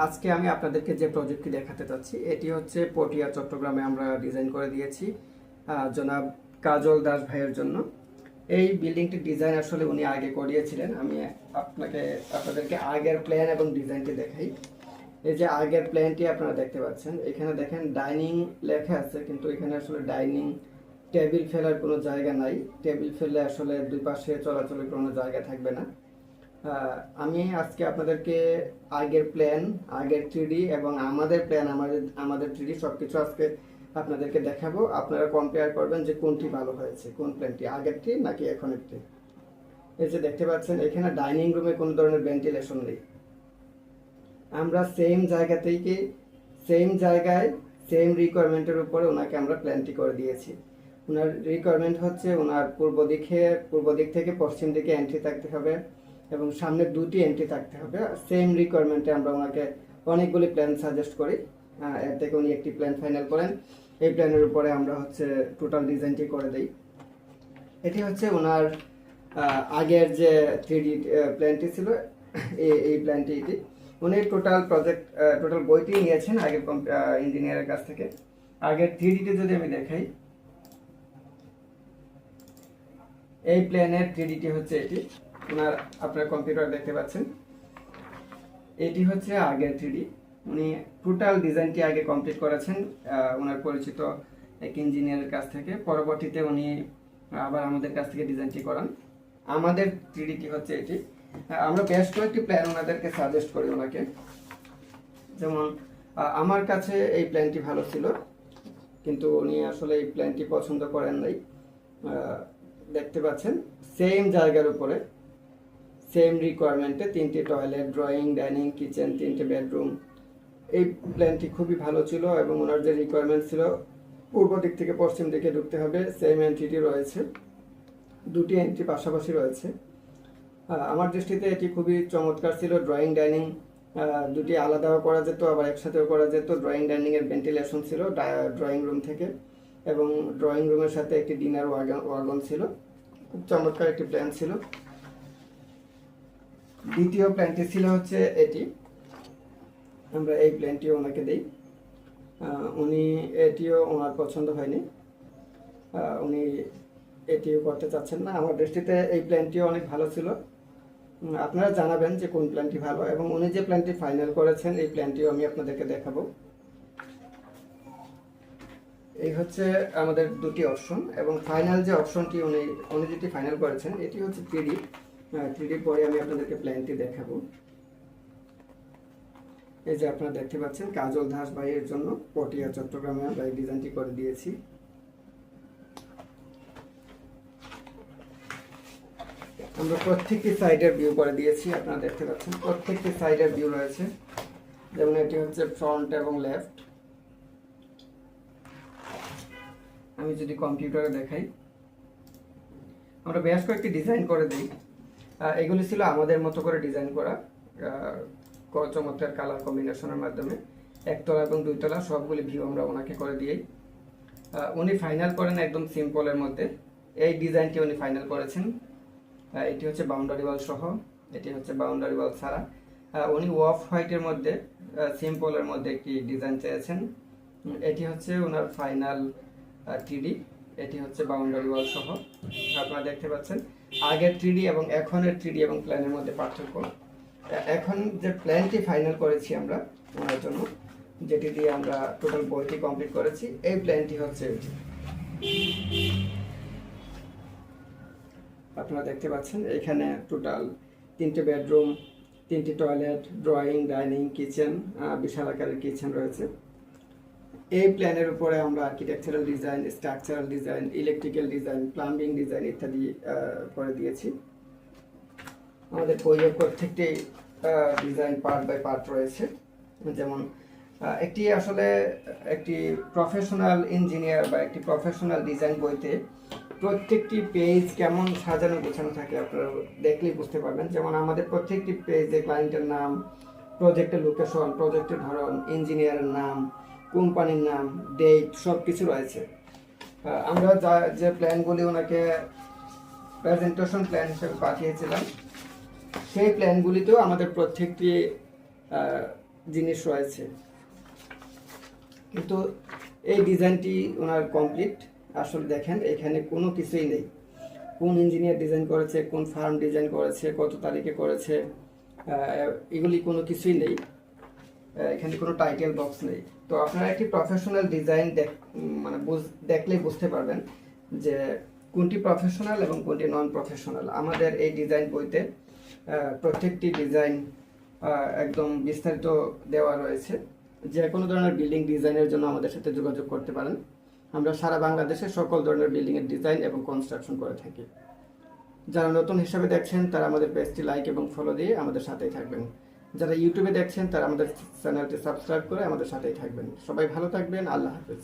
আজকে আমি আপনাদেরকে যে প্রজেক্টটি দেখাতে চাচ্ছি এটি হচ্ছে পটিয়া, চট্টগ্রামে আমরা ডিজাইন করে দিয়েছি জনাব কাজল দাস ভাইয়ের জন্য। এই বিল্ডিংটির ডিজাইন আসলে উনি আগে করিয়েছিলেন। আমি আপনাকে, আপনাদেরকে আগের প্ল্যান এবং ডিজাইনটি দেখাই। এই যে আগের প্ল্যানটি আপনারা দেখতে পাচ্ছেন, এখানে দেখেন ডাইনিং লেখা আছে, কিন্তু এখানে আসলে ডাইনিং টেবিল ফেলার কোনো জায়গা নাই। টেবিল ফেললে আসলে দুই পাশে চলাচলের কোনো জায়গা থাকবে না। আমি আজকে আপনাদেরকে আগের প্ল্যান আগের থ্রিডি এবং আমাদের প্ল্যান আমাদের আমাদের থ্রিডি সব কিছু আজকে আপনাদেরকে দেখাবো। আপনারা কম্পেয়ার করবেন যে কোনটি ভালো হয়েছে, কোন প্ল্যানটি আগেরটি নাকি এখনেরটি। এই যে দেখতে পাচ্ছেন, এখানে ডাইনিং রুমে কোনো ধরনের ভেন্টিলেশন নেই। আমরা সেম জায়গা থেকে সেম জায়গায় সেম রিকোয়ারমেন্টের উপরে ওনাকে আমরা প্ল্যানটি করে দিয়েছি। ওনার রিকোয়ারমেন্ট হচ্ছে ওনার পূর্ব দিকে, পূর্ব দিক থেকে পশ্চিম দিকে এন্ট্রি থাকতে হবে। এবং সামনে দুটি এন্ট্রি থাকতে হবে। সেম রিকোয়ারমেন্টে আমরা ওনাকে অনেকগুলি প্ল্যান সাজেস্ট করি। এর থেকে উনি একটি প্ল্যান ফাইনাল করেন। এই প্ল্যানের উপরে আমরা হচ্ছে টোটাল ডিজাইনটি করে দিই। এটি হচ্ছে ওনার আগের যে থ্রি ডি প্ল্যানটি ছিল এই প্ল্যানটি এটি। উনি টোটাল প্রজেক্ট টোটাল বইটি নিয়েছেন আগের ইঞ্জিনিয়ারের কাছ থেকে। আগের থ্রিডিতে যদি আমি দেখাই, এই প্ল্যানের থ্রিডিটি হচ্ছে এটি। ওনার আপনার কম্পিউটার দেখতে পাচ্ছেন। এটি হচ্ছে আগের থ্রিডি উনি টোটাল ডিজাইনটি আগে কমপ্লিট করেছেন ওনার পরিচিত এক ইঞ্জিনিয়ারের কাছ থেকে। পরবর্তীতে উনি আবার আমাদের কাছ থেকে ডিজাইনটি করান। আমাদের থ্রিডিটি হচ্ছে এটি। আমরা বেশ কয়েকটি প্ল্যান ওনাদেরকে সাজেস্ট করি ওনাকে। যেমন আমার কাছে এই প্ল্যানটি ভালো ছিল, কিন্তু উনি আসলে এই প্ল্যানটি পছন্দ করেন নাই। দেখতে পাচ্ছেন সেম জায়গার উপরে। সেম রিকোয়ারমেন্টে তিনটি টয়লেট ড্রয়িং ডাইনিং কিচেন তিনটে বেডরুম এই প্ল্যানটি খুবই ভালো ছিল এবং ওনার যে রিকোয়ারমেন্ট ছিল, পূর্ব দিক থেকে পশ্চিম দিকে ঢুকতে হবে সেম এন্ট্রিটি রয়েছে। দুটি এন্ট্রি পাশাপাশি রয়েছে। আমার দৃষ্টিতে এটি খুবই চমৎকার ছিল ড্রয়িং ডাইনিং দুটি আলাদাও করা যেত, আবার একসাথেও করা যেত। ড্রয়িং ডাইনিংয়ের ভেন্টিলেশন ছিল ড্রয়িং রুম থেকে, এবং ড্রয়িং রুমের সাথে একটি ডিনার ওয়াগন ছিল। খুব চমৎকার একটি প্ল্যান ছিল। দ্বিতীয় প্ল্যানটি ছিল হচ্ছে এটি। আমরা এই প্ল্যানটিও ওনাকে দিই। উনি এটিও ওনার পছন্দ হয়নি। উনি এটিও করতে চাচ্ছেন না। আমার দৃষ্টিতে এই প্ল্যানটিও অনেক ভালো ছিল। আপনারা জানাবেন যে কোন প্ল্যানটি ভালো এবং উনি যে প্ল্যানটি ফাইনাল করেছেন, এই প্ল্যানটিও আমি আপনাদেরকে দেখাবো। এই হচ্ছে আমাদের দুটি অপশন এবং ফাইনাল যে অপশনটি উনি উনি যেটি ফাইনাল করেছেন, এটি হচ্ছে থ্রিডি। থ্রিডির পরে আমি আপনাদেরকে প্ল্যানটি দেখাবো। এই যে আপনারা দেখতে পাচ্ছেন, কাজল দাস ভাইয়ের জন্য পটিয়া, চট্টগ্রামে আমরা এই ডিজাইনটি করে দিয়েছি। আমরা প্রত্যেকটি সাইডের ভিউ করে দিয়েছি, আপনারা দেখতে পাচ্ছেন, প্রত্যেকটি সাইডের ভিউ রয়েছে। যেমন এটি হচ্ছে ফ্রন্ট এবং লেফট আমি যদি কম্পিউটারে দেখাই, আমরা বেশ কয়েকটি ডিজাইন করে দিই। এগুলি ছিল আমাদের মতো করে ডিজাইন করা চমৎকার কালার কম্বিনেশনের মাধ্যমে। একতলা এবং দুইতলা, সবগুলি ভিউ আমরা ওনাকে করে দিই উনি ফাইনাল করেন একদম সিম্পলের মধ্যে। এই ডিজাইনটি উনি ফাইনাল করেছেন। এটি হচ্ছে বাউন্ডারি ওয়াল সহ, এটি হচ্ছে বাউন্ডারি ওয়াল ছাড়া। উনি অফ হোয়াইটের মধ্যে সিম্পলের মধ্যে একটি ডিজাইন চেয়েছেন। এটি হচ্ছে ওনার ফাইনাল থ্রিডি এটি হচ্ছে বাউন্ডারি ওয়াল সহ। আপনারা দেখতে পাচ্ছেন। আগের থ্রিডি এবং এখনের থ্রিডি এবং প্ল্যানের মধ্যে পার্থক্য। এখন যে প্ল্যানটি ফাইনাল করেছি আমরা ওনার জন্য, যেটি দিয়ে আমরা টোটাল বইটি কমপ্লিট করেছি, এই প্ল্যানটি হচ্ছে এটি। আপনারা দেখতে পাচ্ছেন, এখানে টোটাল তিনটে বেডরুম তিনটি টয়লেট ড্রয়িং ডাইনিং কিচেন বিশাল আকারের কিচেন রয়েছে। এই প্ল্যানের উপরে আমরা architectural design structural design electrical design plumbing design ইত্যাদি করে দিয়েছি। আমাদের বইয়ের প্রত্যেকটি ডিজাইন পার্ট বাই পার্ট রয়েছে। যেমন একটি আসলে একটি প্রফেশনাল ইঞ্জিনিয়ার বা একটি প্রফেশনাল ডিজাইন বইতে প্রত্যেকটি পেজ কেমন সাজানো গোছানো থাকে আপনারা দেখলেই বুঝতে পারবেন। যেমন, আমাদের প্রত্যেকটি পেজে ক্লায়েন্টের নাম প্রজেক্টের লোকেশন প্রজেক্টের ধরন ইঞ্জিনিয়ারের নাম কোম্পানির নাম ডেট সব কিছু রয়েছে আমরা যা, যে প্ল্যানগুলি ওনাকে প্রেজেন্টেশন প্ল্যান হিসেবে পাঠিয়েছিলাম, সেই প্ল্যানগুলিতেও আমাদের প্রত্যেকটি জিনিস রয়েছে। কিন্তু এই ডিজাইনটি ওনার কমপ্লিট আসলে দেখেন, এখানে কোনো কিছুই নেই। কোন ইঞ্জিনিয়ার ডিজাইন করেছে, কোন ফার্ম ডিজাইন করেছে, কত তারিখে করেছে এগুলি কোনো কিছুই নেই। এখানে কোনো টাইটেল বক্স নেই। তো আপনারা একটি প্রফেশনাল ডিজাইন দেখ মানে দেখলেই বুঝতে পারবেন যে কোনটি প্রফেশনাল এবং কোনটি নন প্রফেশনাল আমাদের এই ডিজাইন বইতে প্রত্যেকটি ডিজাইন একদম বিস্তারিত দেওয়া রয়েছে। যে কোনো ধরনের বিল্ডিং ডিজাইনের জন্য আমাদের সাথে যোগাযোগ করতে পারেন। আমরা সারা বাংলাদেশে সকল ধরনের বিল্ডিংয়ের ডিজাইন এবং কনস্ট্রাকশন করে থাকি। যারা নতুন হিসাবে দেখছেন, তারা আমাদের পেজটি লাইক এবং ফলো দিয়ে আমাদের সাথেই থাকবেন। যারা ইউটিউবে দেখছেন, তারা আমাদের চ্যানেলটি সাবস্ক্রাইব করে আমাদের সাথেই থাকবেন। সবাই ভালো থাকবেন, আল্লাহ হাফেজ।